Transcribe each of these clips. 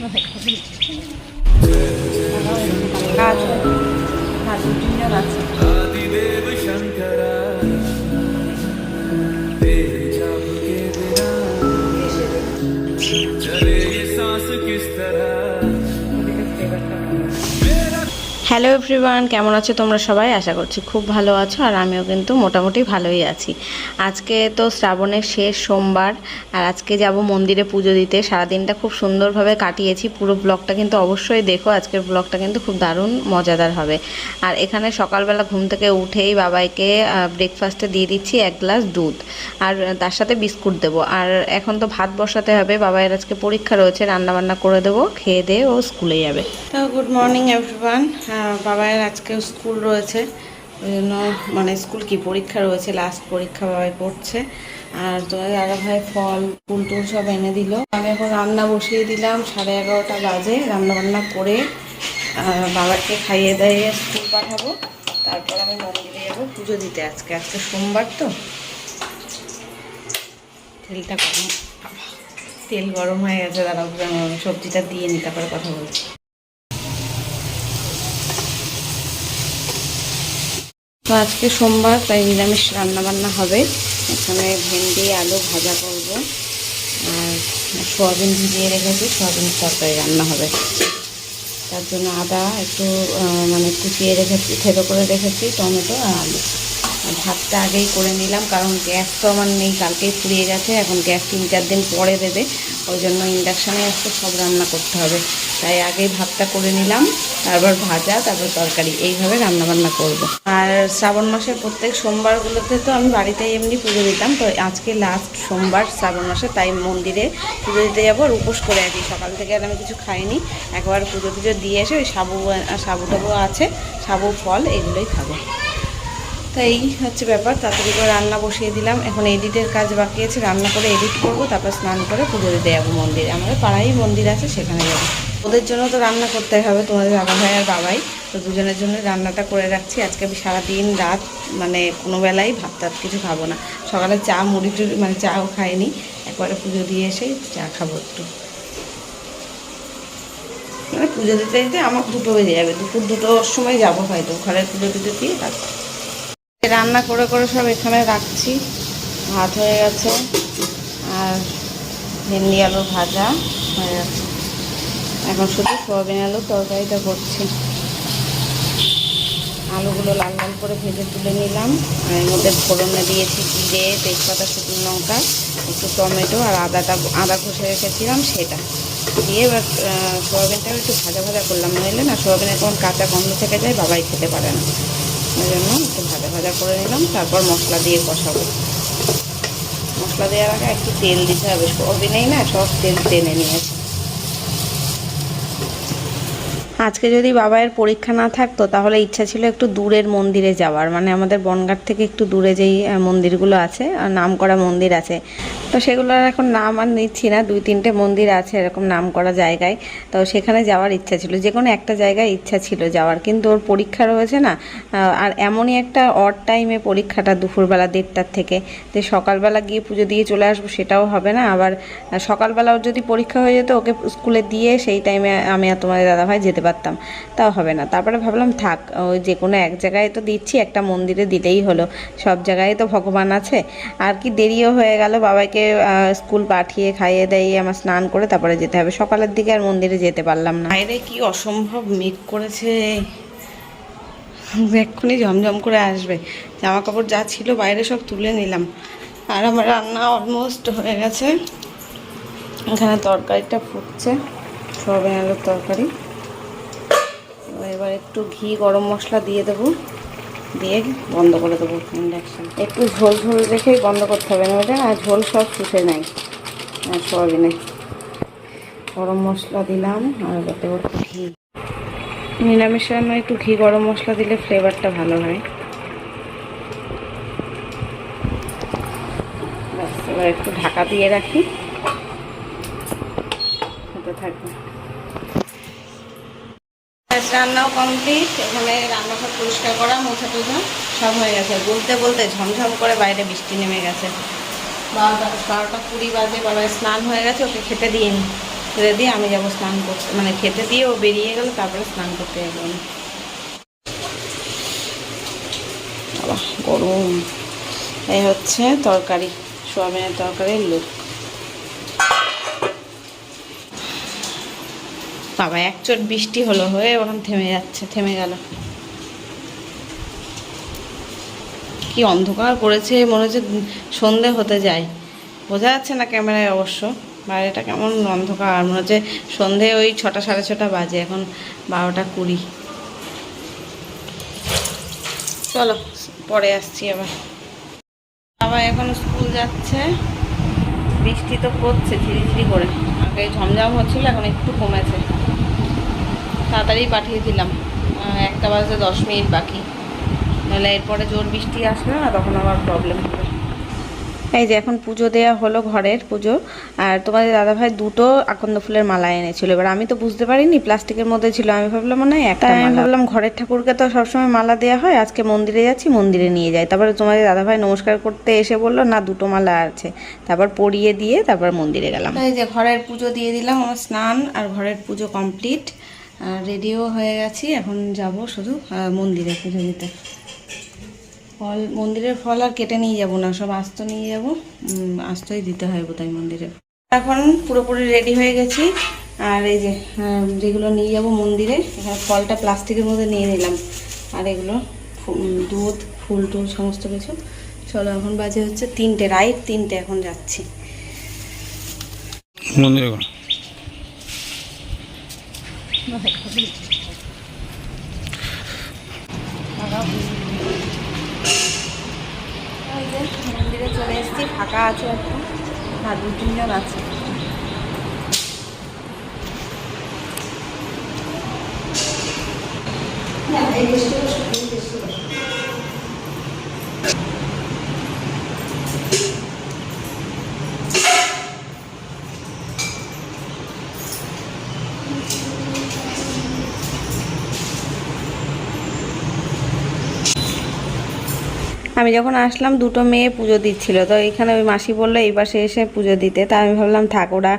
大哥，大哥，大哥，大哥。হ্যালো everyone কেমন আছো তোমরা সবাই? আশা করছি খুব ভালো আছো আর আমিও কিন্তু মোটামুটি ভালোই আছি। আজকে তো শ্রাবণের শেষ সোমবার আর আজকে যাব মন্দিরে পুজো দিতে। সারাদিনটা খুব সুন্দরভাবে কাটিয়েছি। পুরো ব্লগটা কিন্তু অবশ্যই দেখো। আজকের ব্লগটা কিন্তু খুব দারুণ, মজাদার হবে। আর এখানে সকালবেলা ঘুম থেকে উঠেই বাবাইকে ব্রেকফাস্টে দিয়ে দিচ্ছি এক গ্লাস দুধ। আর তার সাথে বিস্কুট দেবো। আর এখন তো ভাত বসাতে হবে। বাবাইয়ের আজকে পরীক্ষা রয়েছে। রান্নাবান্না করে দেবো। খেয়ে দিয়ে ও স্কুলে যাবে। তো গুড মর্নিং এভরিওয়ান বাবাইয়ের আজকে স্কুল রয়েছে। ওই জন্য মানে স্কুল কি পরীক্ষা রয়েছে লাস্ট পরীক্ষা বাবাই পড়ছে। আর তোমার দাদা ভাই ফল, ফুল টুল সব এনে দিল। আমি এখন রান্না বসিয়ে দিলাম, সাড়ে এগারোটা বাজে রান্না বান্না করে বাবাকে খাইয়ে দাইয়ে স্কুল পাঠাবো। তারপর আমি মন্দিরে যাব পুজো দিতে আজকে। আজকে সোমবার তো। তেলটা গরম তেল গরম হয়ে গেছে আমি সবজিটা দিয়ে নি, তারপরে কথা বলছি। তো আজকে সোমবার, তাই নিরামিষ রান্না বান্না হবে। এখানে ভেন্ডি, আলু ভাজা করব। আর সোয়াবিন ভিজিয়ে রেখেছি, সোয়াবিন তরকারি রান্না হবে। তার জন্য আদা একটু মানে কুচিয়ে রেখেছি, থেতো করে রেখেছি, টমেটো আর আলু। ভাতটা আগেই করে নিলাম, কারণ গ্যাস তো আমার নেই, কালকেই ফুরিয়ে গেছে, এখন গ্যাস তিন চার দিন পরে দেবে। ওই জন্য ইন্ডাকশানে আসতে সব রান্না করতে হবে। তাই আগেই ভাতটা করে নিলাম, তারপর ভাজা, তারপর তরকারি, এইভাবে রান্না বান্না করব। আর শ্রাবণ মাসের প্রত্যেক সোমবারগুলোতে তো আমি বাড়িতেই এমনি পুজো দিতাম, তো আজকে লাস্ট সোমবার শ্রাবণ মাসে, তাই মন্দিরে পুজো দিতে যাব আর উপোস করে আছি। সকাল থেকে আর আমি কিছু খাইনি, একবার পুজো টুজো দিয়ে এসে ওই সাবু সাবু টাবু আছে, সাবু, ফল, এগুলোই খাব। তো এই হচ্ছে ব্যাপার, তাড়াতাড়ি করে রান্না বসিয়ে দিলাম। এখন এডিটের কাজ বাকি আছে, রান্না করে এডিট করব, তারপর স্নান করে পুজো দিতে যাব মন্দিরে। আমাদের পাড়াই মন্দির আছে, সেখানে যাব। ওদের জন্য তো রান্না করতে হবে, তোমাদের বাবা ভাই আর বাবাই। তো দুজনের জন্য রান্নাটা করে রাখছি। আজকে আমি সারাদিন রাত মানে কোনো বেলায় ভাত টাত কিছু খাব না। সকালে চা, মুড়ি টুড়ি মানে চাও খাইনি। একবারে পুজো দিয়ে এসে চা খাব একটু। মানে পুজো দিতে দিতে আমার দুটো বেজে যাবে। দুপুর দুটোর সময় যাব হয়তো। ঘরের পুজো টুজো দিয়ে রাখব রান্না করে করে সব এখানে রাখছি। ভাত হয়ে গেছে। আর ভেন্ডি আলু ভাজা হয়ে গেছে। এখন শুধু সোয়াবিন আলু তরকারিটা করছি। আলুগুলো লাল লাল করে ভেজে তুলে নিলাম। আর এর মধ্যে ফোড়নে দিয়েছি জিরে, তেজপাতা, শুকনো লঙ্কা, একটু টমেটো আর আদাটা, আদা ঘষে রেখেছিলাম সেটা। দিয়ে এবার সোয়াবিনটাও একটু ভাজা ভাজা করলাম। নইলে না সোয়াবিনের কোন কাঁচা গন্ধ থেকে যায়, বাবাই খেতে পারে না। জন্য একটু ভাজা ভাজা করে নিলাম, তারপর মশলা দিয়ে কষাবো। মশলা দেওয়ার আগে একটু তেল দিতে হবে সোয়াবিনেই না সব তেল টেনে নিয়েছে। আজকে যদি বাবাইয়ের পরীক্ষা না থাকতো, তাহলে ইচ্ছা ছিল একটু দূরের মন্দিরে যাওয়ার মানে আমাদের বনগাঁ থেকে একটু দূরে যেই মন্দিরগুলো আছে নাম করা মন্দির আছে। তো সেগুলোর এখন নাম আর নিচ্ছি না। দুই তিনটে মন্দির আছে এরকম নাম করা জায়গায়। তো সেখানে যাওয়ার ইচ্ছা ছিল। যে কোনো একটা জায়গায় ইচ্ছা ছিল যাওয়ার। কিন্তু ওর পরীক্ষা রয়েছে না। আর এমনই একটা অড টাইমে পরীক্ষাটা দুপুরবেলা দেড়টার থেকে। যে সকালবেলা গিয়ে পুজো দিয়ে চলে আসব সেটাও হবে না। আবার আহ, সকালবেলা ওর যদি পরীক্ষা হয়ে যেত ওকে স্কুলে দিয়ে সেই টাইমে আমি আর তোমাদের দাদাভাই যেতে পারতাম। তাও হবে না। তারপরে ভাবলাম থাক ওই যে কোনো এক জায়গায় তো দিচ্ছি একটা মন্দিরে দিলেই হলো। সব জায়গায় তো ভগবান আছে। আর কি দেরিও হয়ে গেল বাবাকে আহ, স্কুল পাঠিয়ে খাইয়ে দাইয়ে আমার স্নান করে তারপরে যেতে হবে। সকালের দিকে আর মন্দিরে যেতে পারলাম না। বাইরে কি অসম্ভব মেঘ করেছে। এক্ষুনি ঝমঝম করে আসবে। জামা কাপড় যা ছিল বাইরে সব তুলে নিলাম। আর আমার রান্না অলমোস্ট হয়ে গেছে। এখানে তরকারিটা ফুটছে সয়াবিন আলুর তরকারি। এবার একটু ঘি গরম মশলা দিয়ে দেবো। দিয়ে বন্ধ করে দেবো ইন্ডাকশান একটু ঝোল ঝোল রেখেই বন্ধ করতে হবে না ওটা আর ঝোল সব শুষে নেয়, আর সয়াবিনে। গরম মশলা দিলাম, আর দেবো একটু ঘি। নিরামিষ রান্না একটু ঘি গরম মশলা দিলে ফ্লেভারটা ভালো হয়। এবার একটু ঢাকা দিয়ে রাখি। হতে থাকবে। গ্যাস রান্নাও কমপ্লিট এখানে রান্নাঘর পরিষ্কার করা, মোছা টোছা সব হয়ে গেছে। বলতে বলতে ঝমঝম করে বাইরে বৃষ্টি নেমে গেছে। বারোটা বারোটা কুড়ি বাজে বাবার স্নান হয়ে গেছে, ওকে খেতে দিন খেতে দিয়ে আমি যাব স্নান করতে মানে খেতে দিয়ে ও বেরিয়ে গেল, তারপরে স্নান করতে যাব বাবা গরম। এই হচ্ছে তরকারি, সোয়াবিনের তরকারির লুক। বাবা এক চোট বৃষ্টি হলো হয়ে ওরকম থেমে যাচ্ছে, থেমে গেল। কি অন্ধকার করেছে, মনে হচ্ছে সন্ধে হতে যায়। বোঝা যাচ্ছে না ক্যামেরায় অবশ্য, বাইরেটা কেমন অন্ধকার, মনে হচ্ছে সন্ধে ওই ছটা, সাড়ে ছটা বাজে, এখন বারোটা কুড়ি। চলো, পরে আসছি আবার। আবার এখন স্কুল যাচ্ছে, বৃষ্টি তো পড়ছে ঝিরি ঝিরি করে। আগে ঝমঝম হচ্ছিল, এখন একটু কমেছে। তাড়াতাড়ি পাঠিয়ে দিলাম। একটা বাজে দশ মিনিট বাকি। নাহলে এরপরে জোর বৃষ্টি আসলে না তখন আবার প্রবলেম হবে। এই যে এখন পুজো দেওয়া হলো ঘরের পুজো আর তোমাদের দাদাভাই দুটো আকন্দ ফুলের মালা এনেছিল। এবার আমি তো বুঝতে পারিনি প্লাস্টিকের মধ্যে ছিল আমি ভাবলাম মনে হয় একটা আমি ভাবলাম ঘরের ঠাকুরকে তো সবসময় মালা দেওয়া হয় আজকে মন্দিরে যাচ্ছি মন্দিরে নিয়ে যাই। তারপরে তোমাদের দাদাভাই নমস্কার করতে এসে বলল না দুটো মালা আছে। তারপর পরিয়ে দিয়ে তারপর মন্দিরে গেলাম। এই যে ঘরের পুজো দিয়ে দিলাম আমার স্নান আর ঘরের পুজো কমপ্লিট রেডিও হয়ে গেছি, এখন যাব শুধু মন্দিরে পুজো দিতে। ফল, মন্দিরের ফল আর কেটে নিয়ে যাব না, সব আস্ত নিয়ে যাব। আস্তই দিতে হয় বোধহয় মন্দিরে। এখন পুরোপুরি রেডি হয়ে গেছি, আর এই যে যেগুলো নিয়ে যাব মন্দিরে ফলটা প্লাস্টিকের মধ্যে নিয়ে নিলাম। আর এগুলো দুধ, ফুল টুল সমস্ত কিছু। চলো, এখন বাজে হচ্ছে তিনটে, রাইট তিনটে, এখন যাচ্ছি। মন্দিরে মন্দিরে চলে এসেছি ফাঁকা আছে এখন না দু তিনজন আছে। আমি যখন আসলাম, দুটো মেয়ে পুজো দিচ্ছিল। তো এখানে ওই মাসি বলল, এই পাশে এসে পুজো দিতে। তা আমি ভাবলাম, থাক, ওরা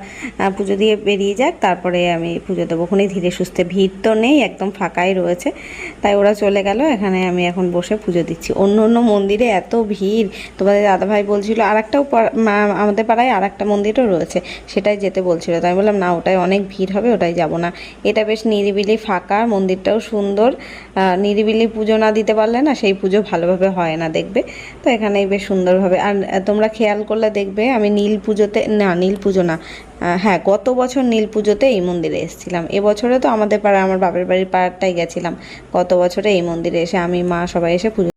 পুজো দিয়ে বেরিয়ে যাক, তারপরে আমি পুজো দেবো। ওখানেই ধীরে সুস্থে, ভিড় তো নেই, একদম ফাঁকাই রয়েছে। তাই ওরা চলে গেল, এখানে আমি এখন বসে পুজো দিচ্ছি। অন্য অন্য মন্দিরে এত ভিড়, তোমাদের দাদাভাই বলছিল আর একটাও আমাদের পাড়ায় আর একটা মন্দিরও রয়েছে। সেটাই যেতে বলছিল। তাই বললাম, না ওটাই অনেক ভিড় হবে ওটাই যাব না। এটা বেশ নিরিবিলি ফাঁকা, মন্দিরটাও সুন্দর। নিরিবিলি পুজো না দিতে পারলে না, সেই পুজো ভালোভাবে হয় না দেখবে তো এখানেই বেশ সুন্দরভাবে। আর তোমরা খেয়াল করলে দেখবে আমি নীল পুজোতে, না, নীল পুজো না হ্যাঁ গত বছর নীল পুজোতে এই মন্দিরে এসেছিলাম। এবছরে তো আমাদের পাড়া, আমার বাপের বাড়ির পাড়াটাই গেছিলাম। গত বছরে এই মন্দিরে এসে আমি, মা সবাই এসে পুজো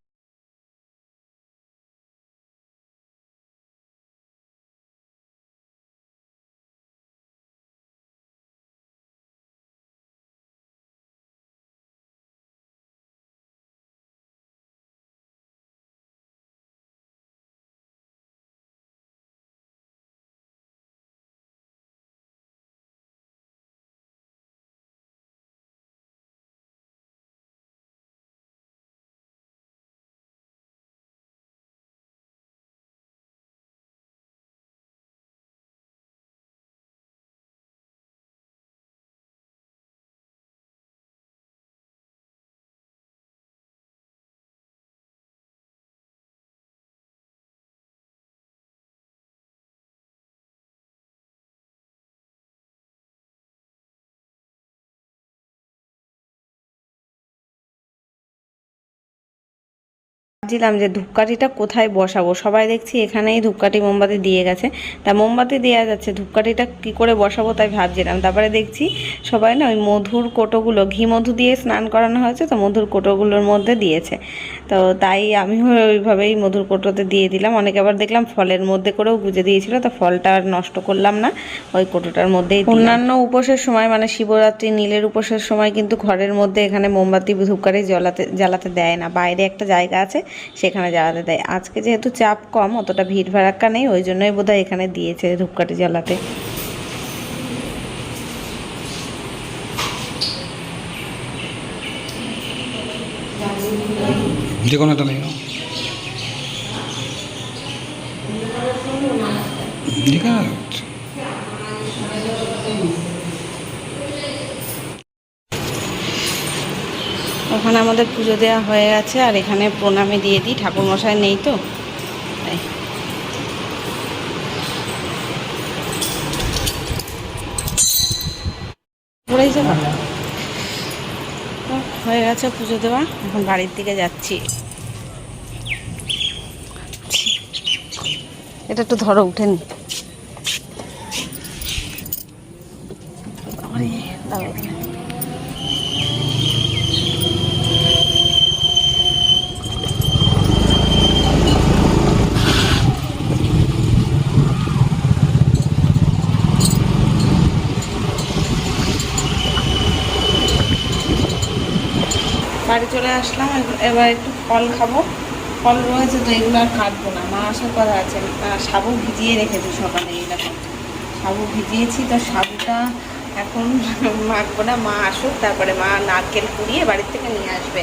ভাবছিলাম যে ধূপকাঠিটা কোথায় বসাবো? সবাই দেখছি এখানেই ধূপকাঠি মোমবাতি দিয়ে গেছে। তা মোমবাতি দেওয়া যাচ্ছে, ধূপকাঠিটা কি করে বসাবো তাই ভাবছিলাম। তারপরে দেখছি সবাই না ওই মধুর কোটোগুলো, ঘি মধু দিয়ে স্নান করানো হয়েছে তো মধুর কোটোগুলোর মধ্যে দিয়েছে। তো তাই আমিও ওইভাবেই মধুর কোটোতে দিয়ে দিলাম। অনেকে আবার দেখলাম ফলের মধ্যে করেও গুজে দিয়েছিল, তো ফলটা আর নষ্ট করলাম না। ওই কোটোটার মধ্যেই অন্যান্য উপোসের সময় মানে শিবরাত্রি, নীলের উপোসের সময় কিন্তু ঘরের মধ্যে এখানে মোমবাতি ধূপকাঠি জ্বালাতে জ্বালাতে দেয় না। বাইরে একটা জায়গা আছে সেখানে জ্বালাতে দেয়। আজকে যেহেতু চাপ কম, অতটা ভিড় ভাড়াক্কা নেই, ওই জন্যই বোধহয় এখানে দিয়েছে ধূপকাঠি জ্বালাতে। যে কোনো একটা যেখানে ওখানে আমাদের পুজো দেওয়া হয়ে গেছে আর এখানে প্রণামে দিয়ে দিই ঠাকুর মশাই নেই তো। তাই। হয়ে গেছে পুজো দেওয়া এখন বাড়ির দিকে যাচ্ছি। এটা একটু ধরো বাবারে, দাঁড়াও। চলে আসলাম এবার একটু ফল খাব। ফল রয়েছে তো এগুলো আর কাটবো না। মা আসার কথা আছে সাবু ভিজিয়ে রেখেছি সকালে দেখো সাবু ভিজিয়েছি তো সাবুটা এখন মাখবো না। মা আসুক, তারপরে মা নারকেল কুড়িয়ে বাড়ির থেকে নিয়ে আসবে।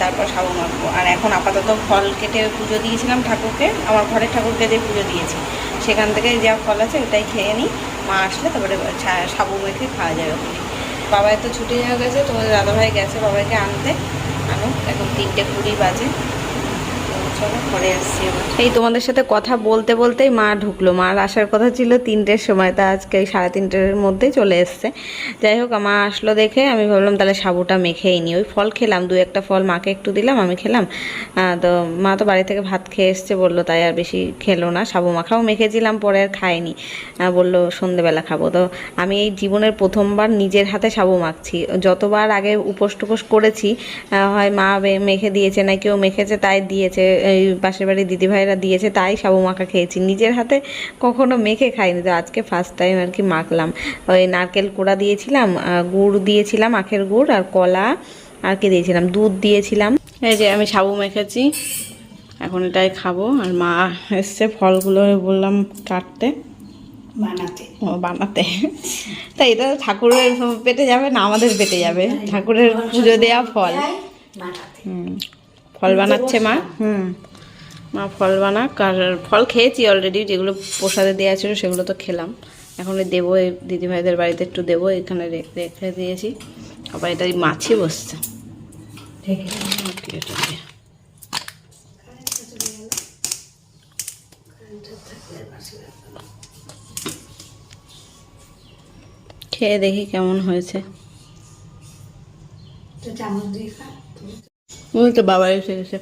তারপর সাবু মাখবো। আর এখন আপাতত ফল কেটে পুজো দিয়েছিলাম ঠাকুরকে। আমার ঘরে ঠাকুরকে দিয়ে পুজো দিয়েছি, সেখান থেকে যা ফল আছে ওটাই খেয়ে নিই। মা আসলে তারপরে সাবু মেখে খাওয়া যাবে ওখানে বাবাই তো ছুটি হয়ে গেছে তোমাদের দাদাভাই গেছে বাবাইকে আনতে। এখন তিনটে কুড়ি বাজে। পরে আসছি এই তোমাদের সাথে কথা বলতে বলতেই মা ঢুকলো। মার আসার কথা ছিল তিনটের সময়, তা আজকে এই সাড়ে তিনটের মধ্যেই চলে এসছে। যাই হোক মা আসলো দেখে, আমি ভাবলাম তাহলে সাবুটা মেখেই নি ওই ফল খেলাম, দু একটা ফল মাকে একটু দিলাম, আমি খেলাম। তো মা তো বাড়ি থেকে ভাত খেয়ে এসছে, বলল তাই আর বেশি খেলো না। সাবু মাখাও মেখেছিলাম, পরে আর খায়নি বলল সন্ধেবেলা খাব। তো আমি এই জীবনের প্রথমবার নিজের হাতে সাবু মাখছি। যতবার আগে উপোস টুপোস করেছি হয় মা মেখে দিয়েছে না কেউ মেখেছে তাই দিয়েছে। এই পাশের বাড়ির দিদিভাইরা দিয়েছে তাই সাবু মাখা খেয়েছি। নিজের হাতে কখনো মেখে খাইনি তো আজকে ফার্স্ট টাইম আর কি মাখলাম। ওই নারকেল কোড়া দিয়েছিলাম গুড় দিয়েছিলাম আখের গুড় আর কলা আর কি দিয়েছিলাম দুধ দিয়েছিলাম। এই যে আমি সাবু মেখেছি এখন এটাই খাব। আর মা এসছে ফলগুলো বললাম কাটতে। বানাতে। ও বানাতে। তা এটা তো ঠাকুরের পেটে যাবে না আমাদের পেটে যাবে। ঠাকুরের পুজো দেওয়া ফল। হুম। ফল বানাচ্ছে মা। হুম মা ফল বানাক আর ফল খেয়েছি অলরেডি যেগুলো প্রসাদে দেওয়া ছিল সেগুলো তো খেলাম। এখন দেবো এই দিদিভাইদের বাড়িতে একটু দেবো এখানে রেখে দিয়েছি। আবার এটা মাছি বসছে? খেয়ে দেখি কেমন হয়েছে। তো চামচ দিয়ে খা। ওই তো বাবা এসে গেছে।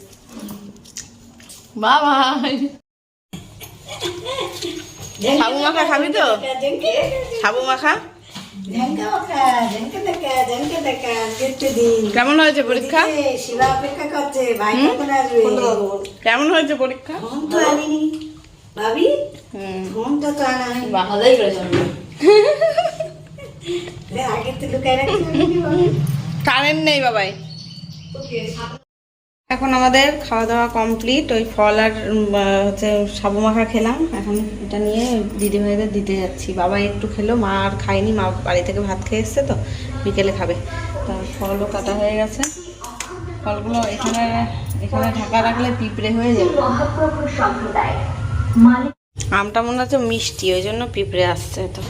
বাবা। সাবু মাখা খাবি তো? সাবু মাখা কেমন হয়েছে পরীক্ষা? কেমন হয়েছে পরীক্ষা? কারেন্ট নেই বাবাই। এখন আমাদের খাওয়া দাওয়া কমপ্লিট ওই ফল আর হচ্ছে সাবু মাখা খেলাম। এখন এটা নিয়ে দিদি দিদিভাইদের দিতে যাচ্ছি। বাবা একটু খেলো মা আর খায়নি মা বাড়ি থেকে ভাত খেয়ে এসছে তো বিকেলে খাবে। তা ফলও কাটা হয়ে গেছে। ফলগুলো এখানে এখানে ঢাকা রাখলে পিঁপড়ে হয়ে যাবে। আমটা মনে হচ্ছে মিষ্টি ওই জন্য পিঁপড়ে আসছে তো।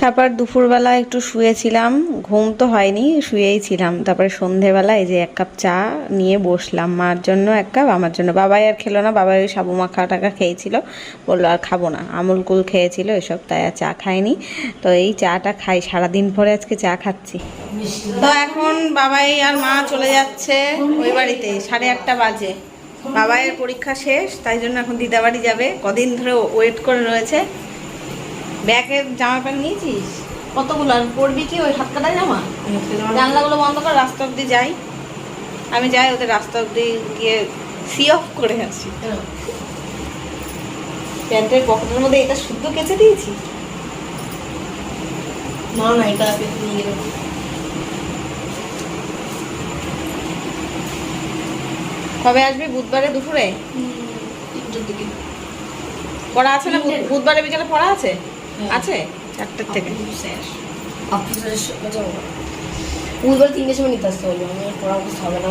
তারপর দুপুরবেলা একটু শুয়েছিলাম, ঘুম তো হয়নি, শুয়েই ছিলাম। তারপরে সন্ধেবেলা এই যে এক কাপ চা নিয়ে বসলাম, মার জন্য এক কাপ, আমার জন্য। বাবাই আর খেলো না, বাবাই ওই সাবু মাখা টাকা খেয়েছিল, বলল আর খাব না। আমুল কুল খেয়েছিল, এসব, তাই আর চা খায়নি তো এই চাটা খাই, সারাদিন পরে আজকে চা খাচ্ছি। তো এখন বাবাই আর মা চলে যাচ্ছে ওই বাড়িতে, সাড়ে আটটা বাজে। বাবাইয়ের পরীক্ষা শেষ, তাই জন্য এখন দিদাবাড়ি যাবে। কদিন ধরে ওয়েট করে রয়েছে। ব্যাগের জামা প্যান্ট নিয়েছিস? কতগুলো? আর পরবি কি ওই হাত কাটা জামা? জানলাগুলো বন্ধ করে রাস্তা অব্দি যাই। আমি যাই ওদের রাস্তা অব্দি গিয়ে সি অফ করে আসি। প্যান্টের পকেটের মধ্যে এটা শুদ্ধ কেচে দিয়েছি? না না এটা নিয়ে কবে আসবি বুধবারে দুপুরে? পড়া আছে না? বুধবারে বিকেলে পড়া আছে। আছে? চারটের থেকে। বুধবার তিনটের সময় নিতে আসতে বলব আমি পড়া হবে না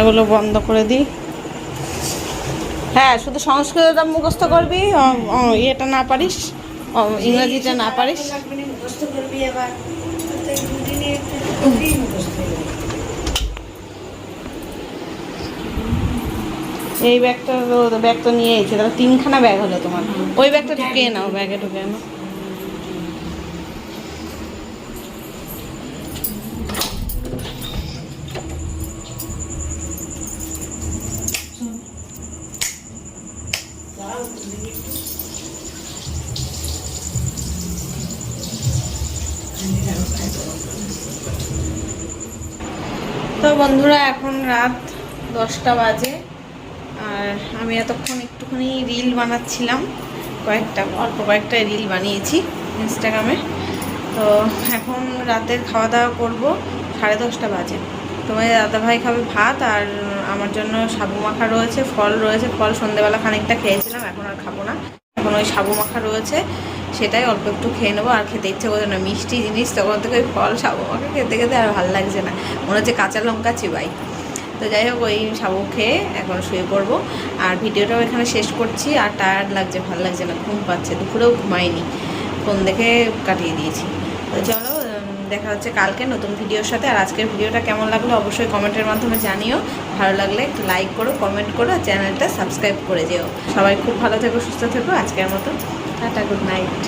এগুলো বন্ধ করে দিই। হ্যাঁ শুধু সংস্কৃতটা মুখস্থ করবি ইয়েটা না পারিস ইংরেজিটা না পারিস। মুখস্থ করবি আবার তো এই দুদিনে একটা করবি মুখস্থ হয়ে যাবে। এই ব্যাগটা ব্যাগ তো নিয়ে এসেছে। তাহলে তিনখানা ব্যাগ হলো তোমার। ওই ব্যাগটা ঢুকিয়ে নাও, ব্যাগে ঢুকে নাও। তো বন্ধুরা, এখন রাত দশটা বাজে। আর আমি এতক্ষণ একটুখানি রিল বানাচ্ছিলাম, কয়েকটা, অল্প কয়েকটা রিল বানিয়েছি ইনস্টাগ্রামে তো এখন রাতের খাওয়া দাওয়া করব, সাড়ে দশটা বাজে। তোমার দাদাভাই খাবে ভাত আর আমার জন্য সাবু মাখা রয়েছে, ফল রয়েছে। ফল সন্ধেবেলা খানিকটা খেয়েছিলাম, এখন আর খাব না। এখন ওই সাবু মাখা রয়েছে, সেটাই অল্প একটু খেয়ে নেব। আর খেতে ইচ্ছে করছে না, মিষ্টি জিনিস, তখন থেকে ওই ফল সাবু মাখা খেতে খেতে আর ভালো লাগছে না। মনে হচ্ছে কাঁচা লঙ্কা চিবাই। তো যাই হোক, ওই সাবু খেয়ে এখন শুয়ে পড়ব। আর ভিডিওটাও এখানে শেষ করছি, আর টায়ার্ড লাগছে, ভালো লাগছে না, ঘুম পাচ্ছে, দুপুরেও ঘুমাইনি, ফোন দেখে কাটিয়ে দিয়েছি। তো চলো দেখা হচ্ছে কালকে নতুন ভিডিওর সাথে, আর আজকের ভিডিওটা কেমন লাগল অবশ্যই কমেন্টের মাধ্যমে জানিও। ভালো লাগলে একটু লাইক করো কমেন্ট করো চ্যানেলটা সাবস্ক্রাইব করে যেও। সবাই খুব ভালো থেকো, সুস্থ থেকো, আজকের মতো, টাটা গুড নাইট